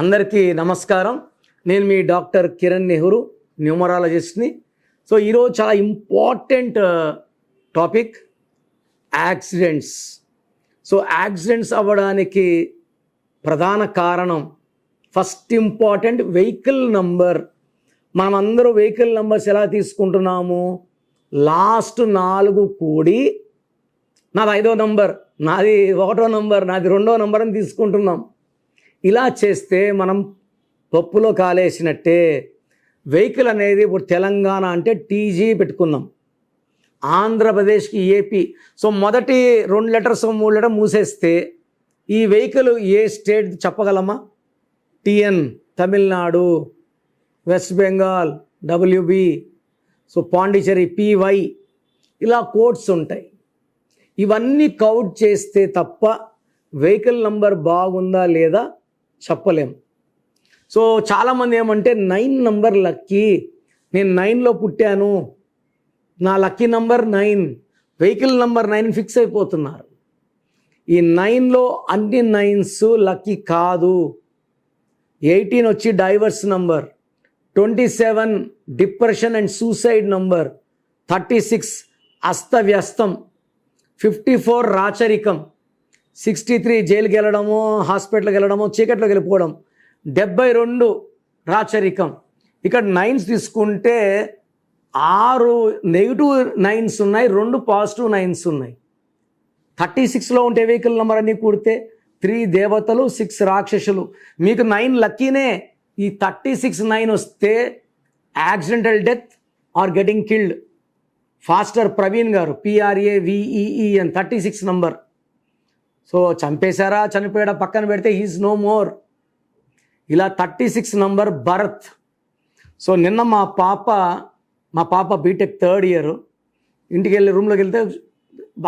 అందరికీ నమస్కారం. నేను మీ డాక్టర్ కిరణ్ నెహ్రూ న్యూమరాలజిస్ట్ని. సో ఈరోజు చాలా important topic accidents. So accidents అవ్వడానికి ప్రధాన కారణం ఫస్ట్ ఇంపార్టెంట్ వెహికల్ నంబర్. మనమందరూ వెహికల్ నంబర్స్ ఎలా తీసుకుంటున్నాము? లాస్ట్ నాలుగు కూడి నాది ఐదో నంబర్ నాది ఒకటో నంబర్ నాది రెండో నంబర్ అని తీసుకుంటున్నాం. ఇలా చేస్తే మనం పప్పులో కాలేసినట్టే. వెహికల్ అనేది ఇప్పుడు తెలంగాణ అంటే టీజీ పెట్టుకున్నాం. ఆంధ్రప్రదేశ్కి ఏపీ. సో మొదటి రెండు లెటర్స్ మూడు లెటర్ మూసేస్తే ఈ వెహికల్ ఏ state చెప్పగలమా? TN Tamil Nadu West Bengal WB so Pondicherry PY. ఇలా కోడ్స్ ఉంటాయి. ఇవన్నీ కౌట్ చేస్తే తప్ప వెహికల్ నంబర్ బాగుందా లేదా? చెప్పలేం. సో చాలామంది ఏమంటే నైన్ నంబర్ లక్కీ. నేను నైన్లో పుట్టాను. నా lucky number nine. Vehicle number nine fix అయిపోతున్నారు. ఈ నైన్లో అన్ని నైన్స్ లక్కీ కాదు. ఎయిటీన్ వచ్చి divorce number. Twenty seven depression and suicide number. Thirty six అస్తవ్యస్తం. ఫిఫ్టీ ఫోర్ రాచరికం. సిక్స్టీ త్రీ జైలుకి వెళ్ళడము హాస్పిటల్కి వెళ్ళడము చీకట్లోకి వెళ్ళిపోవడం. డెబ్బై రెండు రాచరికం. ఇక్కడ నైన్స్ తీసుకుంటే ఆరు నెగిటివ్ నైన్స్ ఉన్నాయి రెండు పాజిటివ్ నైన్స్ ఉన్నాయి. థర్టీ సిక్స్లో ఉంటే వెహికల్ నెంబర్ అన్నీ కూడితే త్రీ దేవతలు సిక్స్ రాక్షసులు. మీకు నైన్ లక్కీనే ఈ థర్టీ సిక్స్ నైన్ వస్తే accidental death or getting killed. Pastor Praveen గారు P R A V E E N thirty six number. So చంపేశారా చనిపోయాడా పక్కన పెడితే ఈజ్ నో మోర్ ఇలా thirty six number Bharat. So నిన్న మా పాప మా పాప బీటెక్ థర్డ్ ఇయర్ ఇంటికి వెళ్ళి రూమ్లోకి వెళ్తే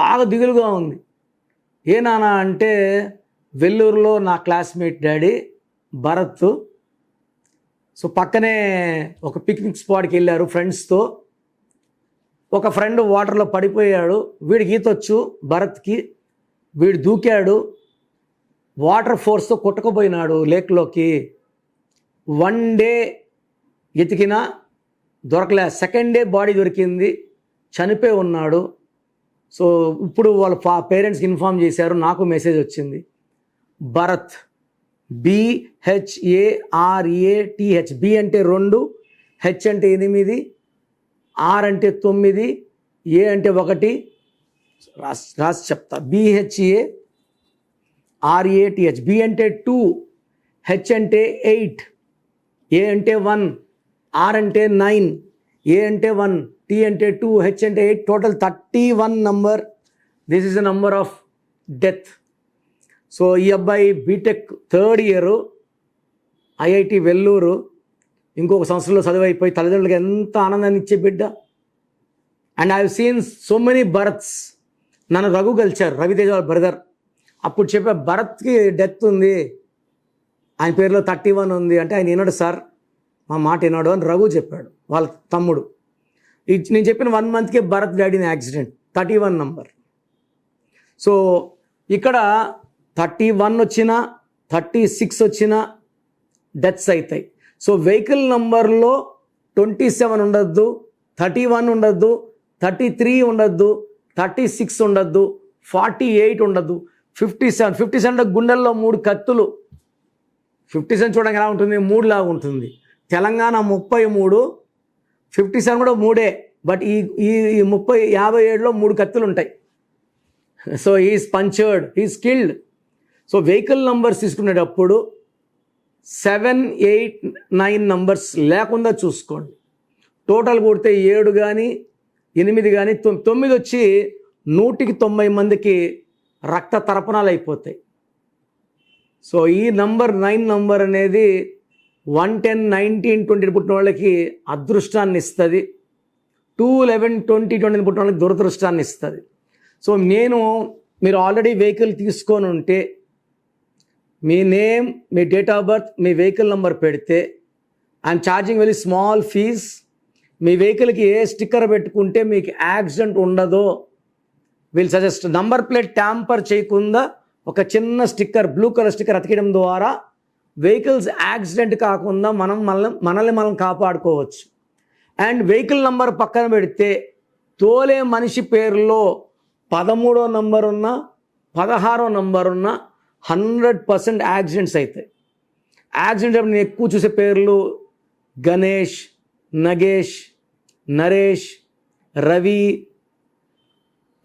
బాగా దిగులుగా ఉంది. ఏ నాన్న అంటే వెల్లూరులో నా క్లాస్మేట్ డాడీ భరత్. సో పక్కనే ఒక పిక్నిక్ స్పాట్కి వెళ్ళారు ఫ్రెండ్స్తో ఒక ఫ్రెండ్ వాటర్లో పడిపోయాడు. వీడికి ఈతొచ్చు భరత్కి. వీడు దూకాడు వాటర్ ఫోర్స్తో కొట్టుకుపోయినాడు లేక్లోకి. వన్ డే ఎతికినా దొరకలే. సెకండ్ డే బాడీ దొరికింది చనిపోయి ఉన్నాడు. సో ఇప్పుడు వాళ్ళ ఫా పేరెంట్స్కి ఇన్ఫామ్ చేశారు నాకు మెసేజ్ వచ్చింది. భరత్ బిహెచ్ఏఆర్ఏటిహెచ్ బి అంటే రెండు హెచ్ అంటే ఎనిమిది ఆర్ అంటే తొమ్మిది ఏ అంటే ఒకటి రాసి రాసి చెప్తా. బిహెచ్ఏ ఆర్ఏటిహెచ్ బి అంటే టూ హెచ్ అంటే ఎయిట్ ఏ అంటే వన్ ఆర్ అంటే నైన్ ఏ అంటే వన్ టీ అంటే టూ హెచ్ అంటే eight total thirty one number this is the number of death so ఈ అబ్బాయి BTech third year IIT Vellore ఇంకొక సంవత్సరంలో చదువు అయిపోయి తల్లిదండ్రులకు ఎంత ఆనందాన్ని ఇచ్చే బిడ్డ. And I seen so many Bharaths నన్ను రఘు కలిచారు రవితేజ వాళ్ళ బ్రదర్. అప్పుడు చెప్పే భరత్కి డెత్ ఉంది. ఆయన పేరులో థర్టీ వన్ ఉంది అంటే ఆయన వినడు సార్. మా మాట వినాడు అని రఘు చెప్పాడు వాళ్ళ తమ్ముడు. నేను చెప్పిన వన్ మంత్కే భరత్ డాడీని accident thirty one number. So ఇక్కడ థర్టీ వన్ వచ్చినా థర్టీ సిక్స్ వచ్చినా డెత్స్ అవుతాయి సో వెహికల్ నంబర్లో ట్వంటీ సెవెన్ ఉండద్దు థర్టీ వన్ ఉండద్దు థర్టీ త్రీ ఉండద్దు థర్టీ సిక్స్ ఉండద్దు ఫార్టీ ఎయిట్ ఉండద్దు ఫిఫ్టీ సెవెన్ ఫిఫ్టీ సెవెన్ గుండెల్లో మూడు కత్తులు. ఫిఫ్టీ సెవెన్ చూడడానికి ఎలా ఉంటుంది? మూడు లాగా ఉంటుంది. తెలంగాణ ముప్పై మూడు ఫిఫ్టీ సెవెన్ కూడా మూడే బట్ ఈ ఈ ఈ ముప్పై యాభై ఏడులో మూడు కత్తులు ఉంటాయి. సో ఈజ్ పంచర్డ్ ఈ స్కిల్డ్ సో వెహికల్ నంబర్స్ తీసుకునేటప్పుడు సెవెన్ ఎయిట్ నైన్ నంబర్స్ లేకుండా చూసుకోండి. టోటల్ కొడితే ఏడు కానీ ఎనిమిది కానీ తొమ్- తొమ్మిది వచ్చి నూటికి తొంభై మందికి రక్త తర్పణాలు అయిపోతాయి. సో ఈ నంబర్ నైన్ నంబర్ అనేది వన్ టెన్ నైన్టీన్ ట్వంటీ పుట్టిన వాళ్ళకి అదృష్టాన్ని ఇస్తుంది. టూ లెవెన్ ట్వంటీ ట్వంటీ పుట్టిన వాళ్ళకి దురదృష్టాన్ని ఇస్తుంది. సో నేను మీరు ఆల్రెడీ వెహికల్ తీసుకొని ఉంటే మీ నేమ్ మీ డేట్ ఆఫ్ బర్త్ మీ వెహికల్ నెంబర్ పెడితే and charging very small fees మీ వెహికల్కి ఏ స్టిక్కర్ పెట్టుకుంటే మీకు యాక్సిడెంట్ ఉండదో we'll suggest number plate tamper చేయకుండా ఒక చిన్న స్టిక్కర్ బ్లూ కలర్ స్టిక్కర్ అతికడం ద్వారా వెహికల్స్ యాక్సిడెంట్ కాకుండా మనం మనల్ని మనల్ని మనం కాపాడుకోవచ్చు. అండ్ వెహికల్ నంబర్ పక్కన పెడితే తోలే మనిషి పేరులో పదమూడో నంబర్ ఉన్న పదహారో నంబర్ ఉన్న హండ్రెడ్ పర్సెంట్ యాక్సిడెంట్స్ అవుతాయి. యాక్సిడెంట్ నేను ఎక్కువ చూసే పేర్లు Ganesh Nagesh Naresh Ravi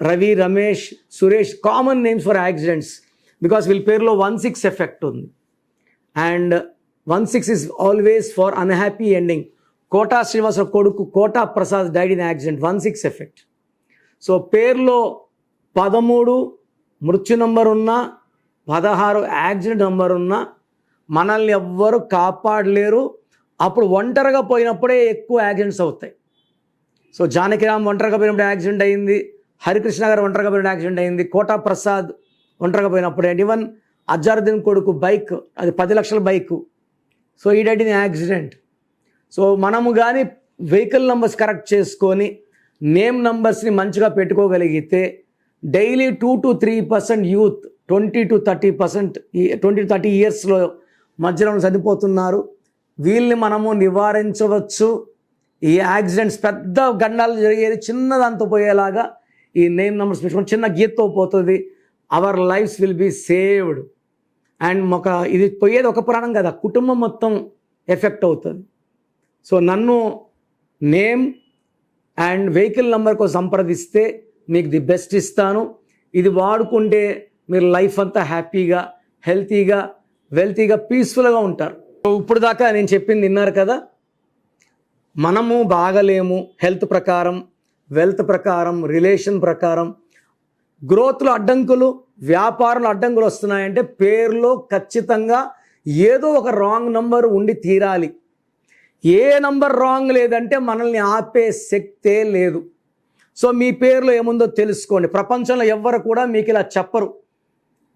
Ravi Ramesh Suresh common names for accidents. Because వీళ్ళ పేరులో వన్ సిక్స్ ఎఫెక్ట్ ఉంది. And one six is always for unhappy ending. Kota Srinivasa Rao కొడుకు Kota Prasad died in accident one six effect. So పేర్లో పదమూడు మృత్యు number ఉన్న పదహారు accident number ఉన్న మనల్ని ఎవ్వరు కాపాడలేరు. అప్పుడు ఒంటరిగా పోయినప్పుడే ఎక్కువ యాక్సిడెంట్స్ అవుతాయి. సో జానకిరామ్ ఒంటరిగా పోయినప్పుడు యాక్సిడెంట్ అయింది హరికృష్ణ గారు ఒంటరిగా పోయిన యాక్సిడెంట్ అయింది కోటా ప్రసాద్ ఒంటరిగా పోయినప్పుడు అండ్ ఈవెన్ అజారుద్దీన్ కొడుకు బైక్ అది పది లక్షల బైక్. సో ఈ డైట్ ఇన్ యాక్సిడెంట్. సో మనము కానీ వెహికల్ నంబర్స్ కరెక్ట్ చేసుకొని నేమ్ నంబర్స్ని మంచిగా పెట్టుకోగలిగితే daily two to three percent youth twenty two thirty percent twenty thirty ఇయర్స్లో మధ్యలో చనిపోతున్నారు. వీళ్ళని మనము నివారించవచ్చు. ఈ యాక్సిడెంట్స్ పెద్ద గండాలు జరిగేది చిన్నదంతా పోయేలాగా ఈ నేమ్ నెంబర్స్ పెట్టుకుని చిన్న గీతతో పోతుంది. Our lives will be saved. And ఒక ఇది పోయేది ఒక ప్రాణం కదా కుటుంబం మొత్తం ఎఫెక్ట్ అవుతుంది. సో నన్ను నేమ్ అండ్ వెహికల్ నెంబర్కు సంప్రదిస్తే మీకు ది బెస్ట్ ఇస్తాను. ఇది వాడుకుంటే మీరు లైఫ్ అంతా హ్యాపీగా హెల్తీగా వెల్తీగా పీస్ఫుల్గా ఉంటారు. ఇప్పుడు దాకా నేను చెప్పింది విన్నారు కదా? మనము బాగలేము. హెల్త్ ప్రకారం వెల్త్ ప్రకారం రిలేషన్ ప్రకారం. గ్రోత్లో అడ్డంకులు వ్యాపారంలో అడ్డంకులు వస్తున్నాయంటే పేరులో ఖచ్చితంగా ఏదో ఒక రాంగ్ నంబర్ ఉండి తీరాలి. ఏ నంబర్ రాంగ్ లేదంటే మనల్ని ఆపే శక్తే లేదు. సో మీ పేరులో ఏముందో తెలుసుకోండి. ప్రపంచంలో ఎవ్వరు కూడా మీకు ఇలా చెప్పరు.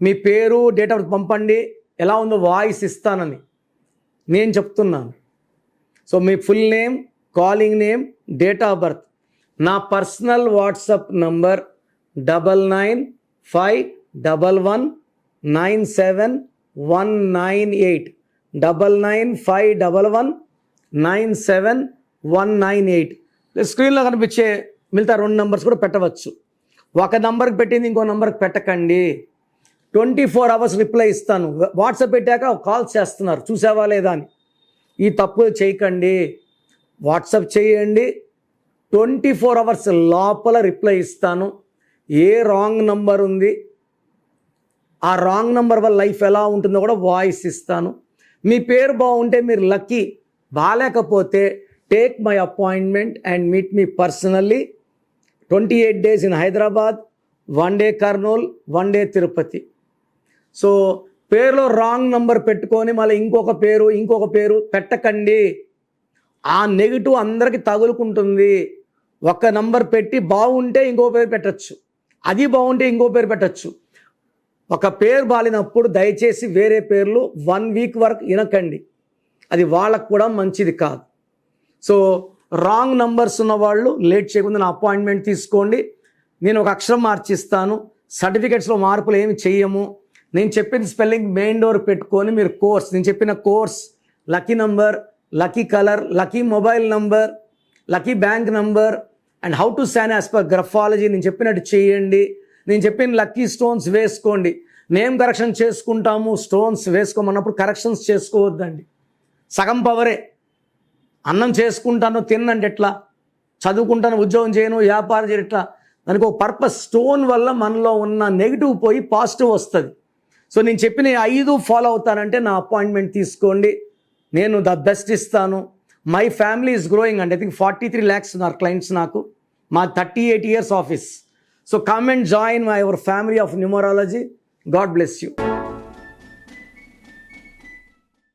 మీ పేరు డేట్ ఆఫ్ బర్త్ పంపండి. ఎలా ఉందో వాయిస్ ఇస్తానని. నేను చెప్తున్నాను. So me full name calling name date of birth. నా personal WhatsApp number double nine five double one nine seven one nine eight. Double nine five double one nine seven one nine eight. స్క్రీన్లో కనిపించే మిగతా రెండు numbers కూడా పెట్టవచ్చు. ఒక నంబర్కి పెట్టింది ఇంకో నంబర్కి పెట్టకండి. ట్వంటీ ఫోర్ అవర్స్ రిప్లై ఇస్తాను. వాట్సాప్ పెట్టాక కాల్స్ చేస్తున్నారు. చూసావా లేదా అని. ఈ తప్పు చేయకండి. వాట్సాప్ చేయండి. ట్వంటీ ఫోర్ అవర్స్ లోపల రిప్లై ఇస్తాను. ఏ రాంగ్ నంబర్ ఉంది ఆ రాంగ్ నంబర్ వల్ల లైఫ్ ఎలా ఉంటుందో కూడా వాయిస్ ఇస్తాను. మీ పేరు బాగుంటే మీరు లక్కీ. బాగాలేకపోతే take my appointment and meet me personally. Twenty eight days in Hyderabad one day Kurnool one day Tirupati. So పేరులో రాంగ్ నంబర్ పెట్టుకొని మళ్ళీ ఇంకొక పేరు ఇంకొక పేరు పెట్టకండి. ఆ నెగిటివ్ అందరికీ తగులుకుంటుంది. ఒక నంబర్ పెట్టి బాగుంటే ఇంకో పేరు పెట్టచ్చు. అది బాగుంటే ఇంకో పేరు పెట్టచ్చు. ఒక పేరు బాలినప్పుడు దయచేసి వేరే పేర్లు వన్ వీక్ వరకు వినకండి. అది వాళ్ళకు కూడా మంచిది కాదు. సో రాంగ్ నంబర్స్ ఉన్న వాళ్ళు లేట్ చేయకుండా నా అపాయింట్మెంట్ తీసుకోండి. నేను ఒక అక్షరం మార్చిస్తాను. సర్టిఫికెట్స్లో మార్పులు ఏమి చెయ్యము నేను చెప్పిన స్పెల్లింగ్ మెయిన్ డోర్ పెట్టుకొని మీరు కోర్స్ నేను చెప్పిన course lucky number lucky colour lucky mobile number lucky bank number and how to sign as per graphology నేను చెప్పినట్టు చేయండి. నేను చెప్పిన లక్కీ స్టోన్స్ వేసుకోండి. నేమ్ కరెక్షన్ చేసుకుంటాము స్టోన్స్ వేసుకోమన్నప్పుడు కరెక్షన్స్ చేసుకోవద్దండి. సగం పవరే అన్నం చేసుకుంటాను తిన్నండి ఎట్లా? చదువుకుంటాను ఉద్యోగం చేయను వ్యాపారం చేయను ఎట్లా? దానికి ఒక పర్పస్ స్టోన్ వల్ల మనలో ఉన్న నెగిటివ్ పోయి పాజిటివ్ వస్తుంది. సో నేను చెప్పిన ఐదు ఫాలో అవుతానంటే నా అపాయింట్మెంట్ తీసుకోండి. నేను ద బెస్ట్ ఇస్తాను. మై ఫ్యామిలీ ఈజ్ గ్రోయింగ్ అండి I think forty three lakhs ఉన్నారు క్లయింట్స్ నాకు. మా thirty eight years office so come and join my our family of numerology God bless you